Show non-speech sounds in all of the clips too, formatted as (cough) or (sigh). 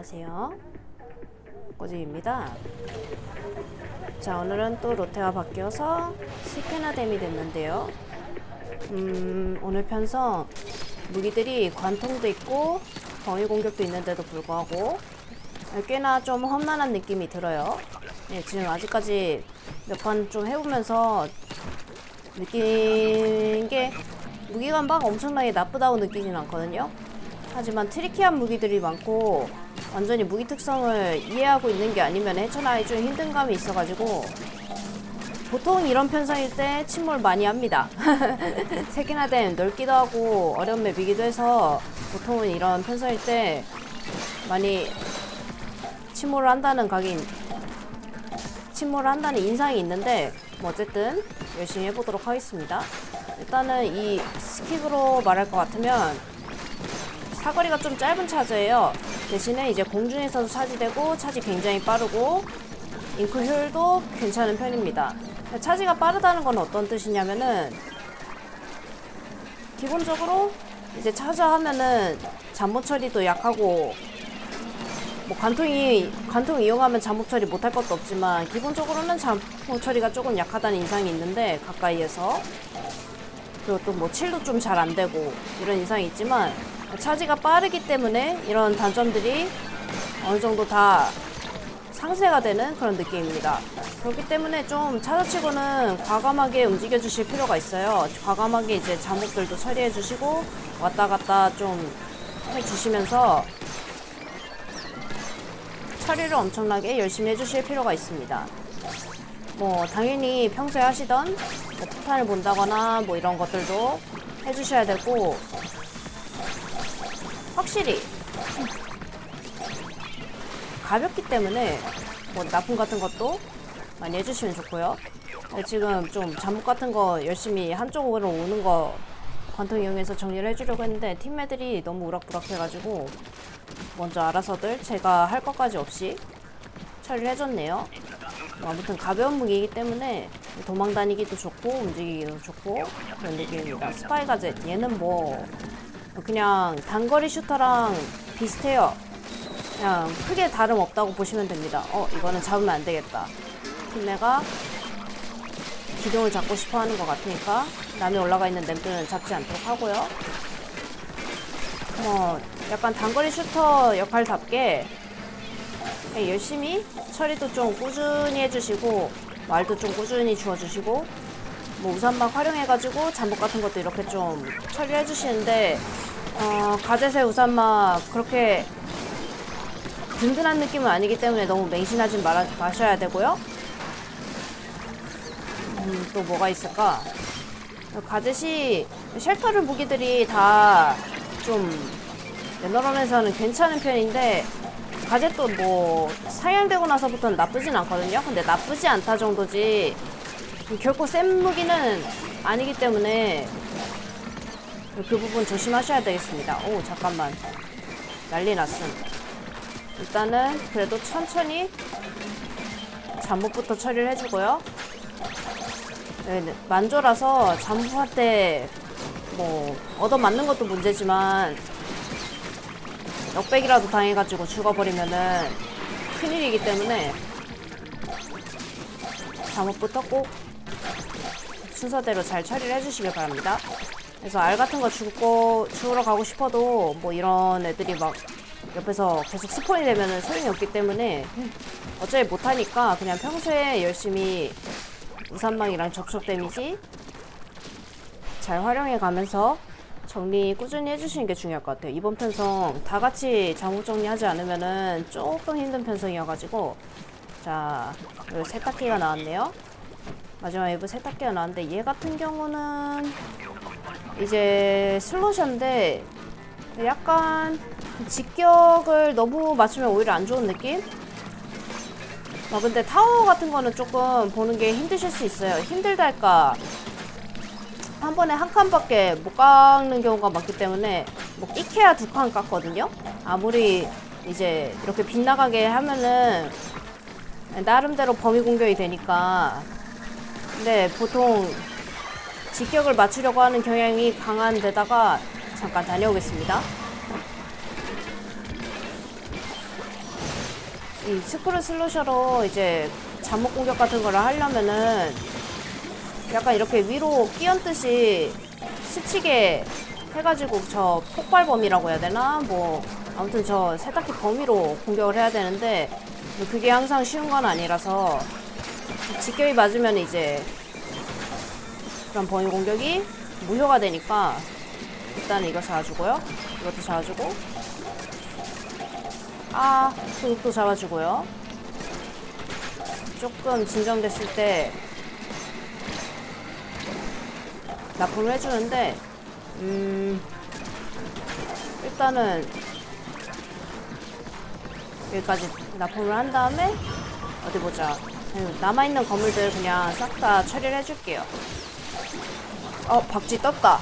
안녕하세요. 꼬집입니다. 자, 오늘은 또 로테가 바뀌어서 10회나 댐이 됐는데요. 음, 오늘 편성 무기들이 관통도 있고 범위 공격도 있는데도 불구하고 꽤나 좀 험난한 느낌이 들어요. 네, 지금 아직까지 몇 판 좀 해보면서 느낀 게 무기가 막 엄청나게 나쁘다고 느끼진 않거든요. 하지만 트리키한 무기들이 많고 완전히 무기 특성을 이해하고 있는 게 아니면 헤쳐나가기 좀 힘든 감이 있어가지고 보통 이런 편성일 때 침몰 많이 합니다. (laughs) 세기나 된 넓기도 하고 어려운 맵이기도 해서 보통은 이런 편성일 때 많이 침몰을 한다는 각인 침몰을 한다는 인상이 있는데 뭐 어쨌든 열심히 해보도록 하겠습니다. 일단은 이 스킵으로 말할 것 같으면 사거리가 좀 짧은 차저예요. 대신에 이제 공중에서도 차지되고 차지 굉장히 빠르고 잉크 효율도 괜찮은 편입니다. 차지가 빠르다는 건 어떤 뜻이냐면은 기본적으로 이제 차저 하면은 잠못 처리도 약하고 뭐 관통이 관통 이용하면 잠못 처리 못할 것도 없지만 기본적으로는 잠못 처리가 조금 약하다는 인상이 있는데 가까이에서 그리고 또 뭐 칠도 좀 잘 안 되고 이런 인상이 있지만 차지가 빠르기 때문에 이런 단점들이 어느 정도 다 상쇄가 되는 그런 느낌입니다. 그렇기 때문에 좀 차저치고는 과감하게 움직여 주실 필요가 있어요. 과감하게 이제 잠옷들도 처리해 주시고 왔다 갔다 좀 해 주시면서 처리를 엄청나게 열심히 해 주실 필요가 있습니다. 뭐 당연히 평소에 하시던 뭐 폭탄을 본다거나 뭐 이런 것들도 해주셔야 되고 확실히 가볍기 때문에 뭐 납품 같은 것도 많이 해주시면 좋고요. 네, 지금 좀 잠옷 같은 거 열심히 한쪽으로 오는 거 관통 이용해서 정리를 해주려고 했는데 팀매들이 너무 우락부락 해가지고 먼저 알아서들 제가 할 것까지 없이 처리를 해줬네요. 뭐 아무튼 가벼운 무기이기 때문에 도망 다니기도 좋고 움직이기도 좋고 그런 느낌입니다. 스파이 가젯 얘는 뭐 그냥 단거리 슈터랑 비슷해요. 그냥 크게 다름 없다고 보시면 됩니다. 어 이거는 잡으면 안 되겠다. 팀내가 기둥을 잡고 싶어 하는 것 같으니까 남이 올라가 있는 램프는 잡지 않도록 하고요. 뭐 약간 단거리 슈터 역할답게 그냥 열심히 처리도 좀 꾸준히 해주시고 말도 좀 꾸준히 주워주시고 뭐 우산막 활용해가지고 잠복 같은 것도 이렇게 좀 처리해 주시는데 어, 가젯의 우산막 그렇게 든든한 느낌은 아니기 때문에 너무 맹신하지 마셔야 되고요. 음, 또 뭐가 있을까? 가젯이 쉘터를 무기들이 다좀 레너런에서는 괜찮은 편인데 가젯도 뭐 상향되고 나서부터는 나쁘진 않거든요. 근데 나쁘지 않다 정도지 결코 센 무기는 아니기 때문에 그 부분 조심하셔야 되겠습니다. 오 잠깐만 난리 났음. 일단은 그래도 천천히 잠복부터 처리를 해주고요. 네, 만조라서 잠복할 때 뭐 얻어맞는 것도 문제지만 역백이라도 당해가지고 죽어버리면은 큰일이기 때문에 잠옷부터 꼭 순서대로 잘 처리를 해주시길 바랍니다. 그래서 알 같은 거 죽고 죽으러 가고 싶어도 뭐 이런 애들이 막 옆에서 계속 스폰이 되면은 소용이 없기 때문에 어차피 못하니까 그냥 평소에 열심히 우산망이랑 접촉 데미지 잘 활용해 가면서 정리 꾸준히 해주시는 게 중요할 것 같아요. 이번 편성 다 같이 잠옷 정리하지 않으면은 조금 힘든 편성이어가지고 자, 여기 세탁기가 나왔네요. 마지막 웨브 세탁기가 나왔는데 얘 같은 경우는 이제 슬롯인데 약간 직격을 너무 맞추면 오히려 안 좋은 느낌? 아 근데 타워 같은 거는 조금 보는 게 힘드실 수 있어요. 힘들다 할까? 한 번에 한 칸밖에 못 깎는 경우가 많기 때문에 뭐 끼케야 두 칸 깎거든요. 아무리 이제 이렇게 빗나가게 하면은 나름대로 범위 공격이 되니까 근데 보통 직격을 맞추려고 하는 경향이 강한 데다가 잠깐 다녀오겠습니다. 이 스크루 슬러셔로 이제 잠복 공격 같은 거를 하려면은 약간 이렇게 위로 끼얹듯이 스치게 해가지고 저 폭발범이라고 해야 되나? 뭐 아무튼 저 세탁기 범위로 공격을 해야 되는데 그게 항상 쉬운 건 아니라서 직결이 맞으면 이제 그런 범위 공격이 무효가 되니까 일단 이거 잡아주고요. 이것도 잡아주고 아, 그것도 잡아주고요. 조금 진정됐을 때 납품을 해주는데 음 일단은 여기까지 납품을 한 다음에 어디 보자 음, 남아있는 건물들 그냥 싹 다 처리를 해줄게요. 어 박쥐 떴다.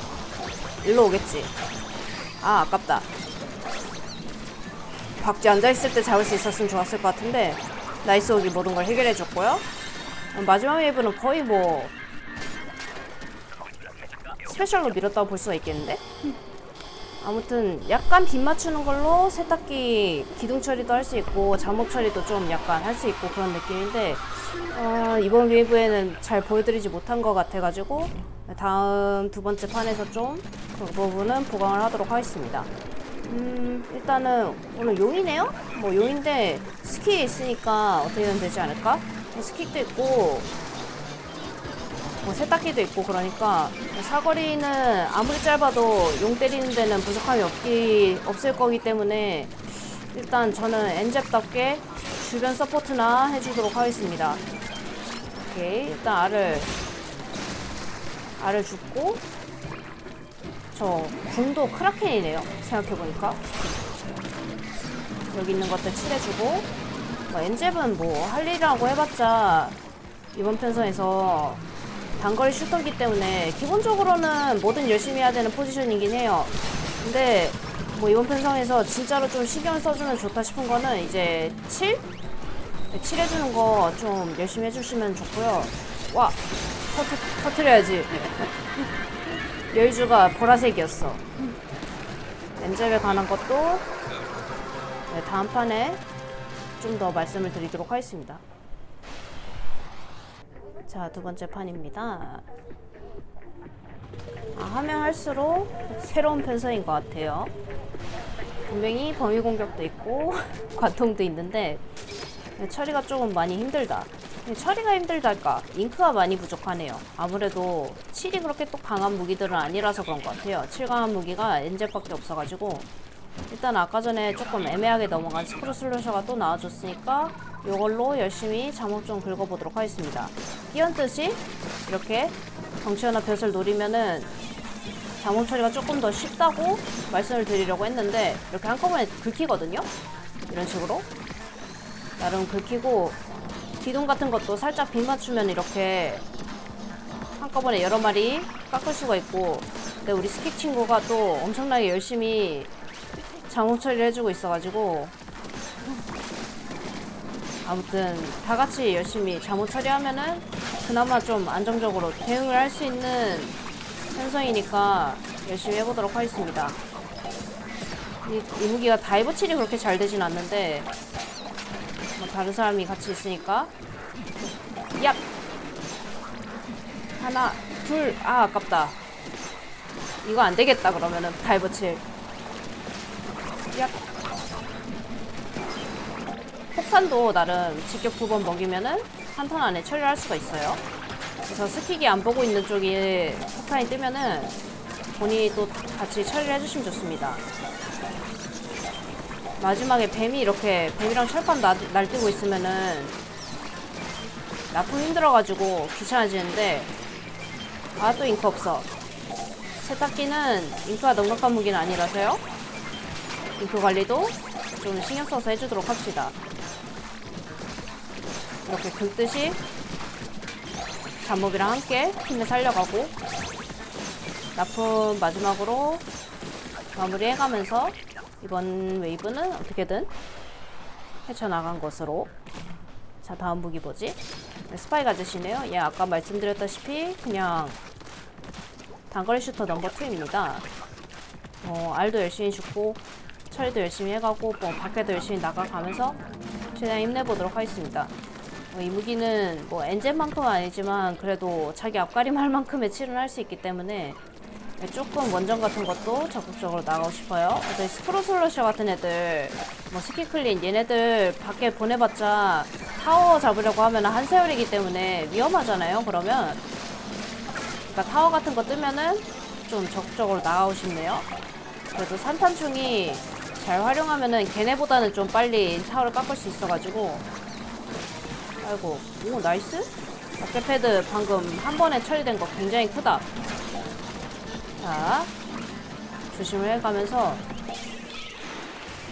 일로 오겠지. 아 아깝다. 박쥐 앉아있을 때 잡을 수 있었으면 좋았을 것 같은데 나이스 오기 모든 걸 해결해줬고요. 어, 마지막 웨이브는 거의 뭐 스페셜로 밀었다고 볼 수가 있겠는데? 아무튼 약간 빗 맞추는 걸로 세탁기 기둥 처리도 할 수 있고 잠옷 처리도 좀 약간 할 수 있고 그런 느낌인데 어, 이번 웨이브에는 잘 보여드리지 못한 것 같아가지고 다음 두 번째 판에서 좀 그 부분은 보강을 하도록 하겠습니다. 음, 일단은 오늘 용이네요? 뭐 용인데 스키 있으니까 어떻게든 되지 않을까? 스킥도 있고 뭐 세탁기도 있고 그러니까 사거리는 아무리 짧아도 용 때리는 데는 부족함이 없기 없을 거기 때문에 일단 저는 엔잽답게 주변 서포트나 해주도록 하겠습니다. 오케이 일단 알을 알을 줍고 저 궁도 크라켄이네요. 생각해보니까 여기 있는 것들 칠해주고 뭐 엔잽은 뭐 할 일이라고 해봤자 이번 편성에서 단거리 슈터기 때문에 기본적으로는 뭐든 열심히 해야 되는 포지션이긴 해요. 근데 뭐 이번 편성에서 진짜로 좀 신경을 써주면 좋다 싶은 거는 이제 7? 네, 7 해주는 거 좀 열심히 해주시면 좋고요. 와! 터트, 터트려야지. (laughs) 여유주가 보라색이었어. 엔젤에 관한 것도 네, 다음 판에 좀 더 말씀을 드리도록 하겠습니다. 자, 두 번째 판입니다. 아, 하면 할수록 새로운 편성인 것 같아요. 분명히 범위 공격도 있고 (laughs) 관통도 있는데 처리가 조금 많이 힘들다. 처리가 힘들달까? 잉크가 많이 부족하네요. 아무래도 7이 그렇게 또 강한 무기들은 아니라서 그런 것 같아요. 7 강한 무기가 엔젤밖에 없어가지고 일단 아까 전에 조금 애매하게 넘어간 스크루 슬러셔가 또 나와줬으니까 이걸로 열심히 잠옷 좀 긁어보도록 하겠습니다. 끼얹듯이 이렇게 덩치나 볕을 노리면은 잠옷 처리가 조금 더 쉽다고 말씀을 드리려고 했는데 이렇게 한꺼번에 긁히거든요? 이런 식으로 나름 긁히고 기둥 같은 것도 살짝 빗 맞추면 이렇게 한꺼번에 여러 마리 깎을 수가 있고 근데 우리 스킥 친구가 또 엄청나게 열심히 잠옷 처리를 해주고 있어가지고 아무튼 다 같이 열심히 잠옷 처리하면은 그나마 좀 안정적으로 대응을 할 수 있는 편성이니까 열심히 해보도록 하겠습니다. 이, 이 무기가 다이브 칠이 그렇게 잘 되진 않는데 뭐 다른 사람이 같이 있으니까 얍 하나 둘 아 아깝다 이거 안 되겠다 그러면은 다이브 칠 얍. 폭탄도 나름 직격 두 번 먹이면은 한 턴 안에 처리할 수가 있어요. 그래서 스틱이 안 보고 있는 쪽에 폭탄이 뜨면은 본인이 또 같이 처리를 해주시면 좋습니다. 마지막에 뱀이 이렇게 뱀이랑 철판 날, 날뛰고 있으면은 납품 힘들어가지고 귀찮아지는데 아 또 잉크 없어. 세탁기는 잉크가 넉넉한 무기는 아니라서요. 잉크 관리도 좀 신경 써서 해주도록 합시다. 이렇게 긁듯이 잡목이랑 함께 팀을 살려가고 납품 마지막으로 마무리해가면서 이번 웨이브는 어떻게든 헤쳐나간 것으로 자 다음 무기 뭐지? 네, 스파이 가지시네요 얘 아까 말씀드렸다시피 그냥 단거리 슈터 넘버 2입니다 어, 알도 열심히 죽고 처리도 열심히 해가고 뭐 밖에도 열심히 나가가면서 최대한 힘내보도록 하겠습니다. 어, 이 무기는 뭐 엔젤만큼은 아니지만 그래도 자기 앞가림할 만큼의 치료를 할수 있기 때문에 조금 원정 같은 것도 적극적으로 나가고 싶어요. 그래서 이 스크로슬러셔 같은 애들, 뭐 스키클린 얘네들 밖에 보내봤자 타워 잡으려고 하면 한 세월이기 때문에 위험하잖아요. 그러면 그러니까 타워 같은 거 뜨면은 좀 적극적으로 나가고 싶네요. 그래도 산탄충이 잘 활용하면은 걔네보다는 좀 빨리 타워를 깎을 수 있어가지고 아이고. 오 나이스. 어깨 패드 방금 한 번에 처리된 거 굉장히 크다. 자 조심을 해가면서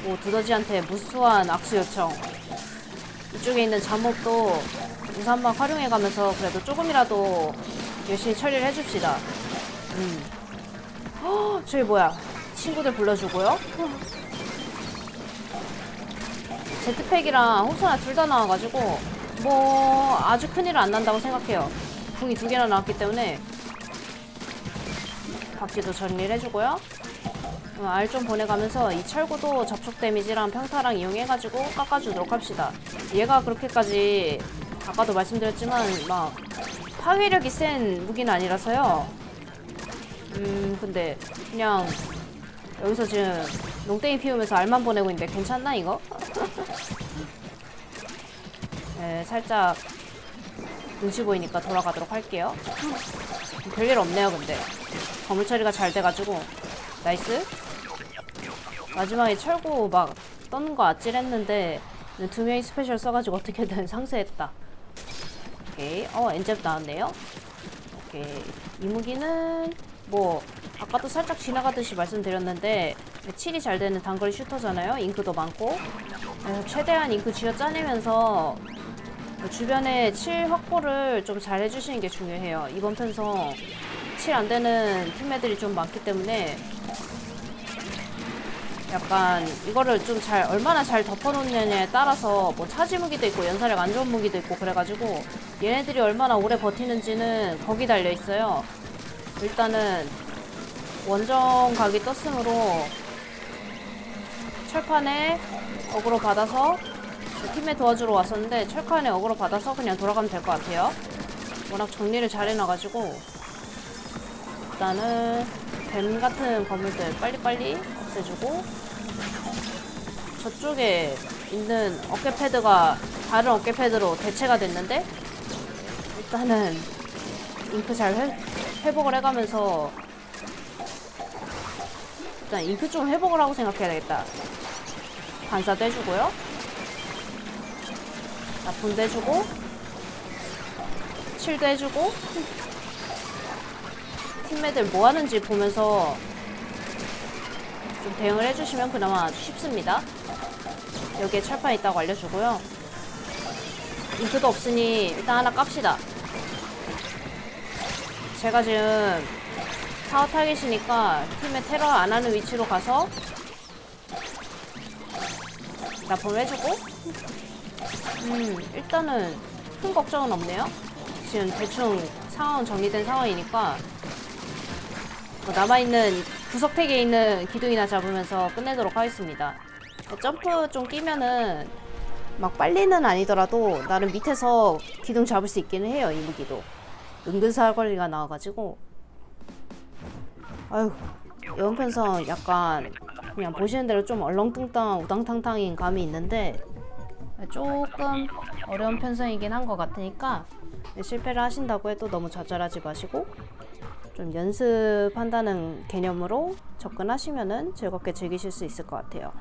오 두더지한테 무수한 악수 요청. 이쪽에 있는 잠옷도 우산막 활용해가면서 그래도 조금이라도 열심히 처리를 해줍시다. 음. 헉, 저기 뭐야. 친구들 불러주고요. 제트팩이랑 호스나 둘 다 나와가지고 뭐 아주 큰일은 안 난다고 생각해요. 궁이 두 개나 나왔기 때문에 박쥐도 정리를 해주고요. 어, 알좀 보내가면서 이 철구도 접촉 데미지랑 평타랑 이용해가지고 깎아주도록 합시다. 얘가 그렇게까지 아까도 말씀드렸지만 막 파괴력이 센 무기는 아니라서요. 음 근데 그냥 여기서 지금 농땡이 피우면서 알만 보내고 있는데 괜찮나 이거? (laughs) 네, 살짝 눈치 보이니까 돌아가도록 할게요. 별일 없네요, 근데. 건물 처리가 잘 돼가지고. 나이스. 마지막에 철구 막 떠는 거 아찔했는데 두 명이 스페셜 써가지고 어떻게든 (laughs) 상쇄했다. 오케이. 어, 엔젤 나왔네요. 오케이. 이 무기는 뭐 아까도 살짝 지나가듯이 말씀드렸는데 칠이 잘 되는 단거리 슈터잖아요. 잉크도 많고. 그래서 최대한 잉크 쥐어 짜내면서 주변에 칠 확보를 좀 잘 해주시는 게 중요해요. 이번 편성 칠 안 되는 팀매들이 좀 많기 때문에 약간 이거를 좀 잘 얼마나 잘 덮어놓느냐에 따라서 뭐 차지 무기도 있고 연사력 안 좋은 무기도 있고 그래가지고 얘네들이 얼마나 오래 버티는지는 거기 달려 있어요. 일단은 원정 각이 떴으므로 철판에 어그로 받아서 팀에 도와주러 왔었는데 철판에 어그로 받아서 그냥 돌아가면 될 것 같아요. 워낙 정리를 잘 해놔가지고 일단은 뱀 같은 건물들 빨리빨리 없애주고 저쪽에 있는 어깨 패드가 다른 어깨 패드로 대체가 됐는데 일단은 잉크 잘 회, 회복을 해가면서 일단 잉크 좀 회복을 하고 생각해야 되겠다. 반사도 해주고요. 나쁨도 해주고 칠도 해주고 팀매들 뭐 하는지 보면서 좀 대응을 해주시면 그나마 쉽습니다. 여기에 철판 있다고 알려주고요. 잉크도 없으니 일단 하나 깝시다. 제가 지금 타워 타겟이니까 팀에 테러 안 하는 위치로 가서 납품을 해주고 음 일단은 큰 걱정은 없네요. 지금 대충 상황은 정리된 상황이니까 뭐 남아있는 구석택에 있는 기둥이나 잡으면서 끝내도록 하겠습니다. 점프 좀 끼면은 막 빨리는 아니더라도 나름 밑에서 기둥 잡을 수 있기는 해요 이 무기도. 은근 사거리가 나와가지고. 아유 연편성 약간 그냥 보시는 대로 좀 얼렁뚱땅 우당탕탕인 감이 있는데 조금 어려운 편성이긴 한 것 같으니까 실패를 하신다고 해도 너무 좌절하지 마시고 좀 연습한다는 개념으로 접근하시면은 즐겁게 즐기실 수 있을 것 같아요.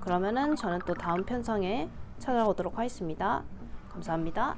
그러면은 저는 또 다음 편성에 찾아오도록 하겠습니다. 감사합니다.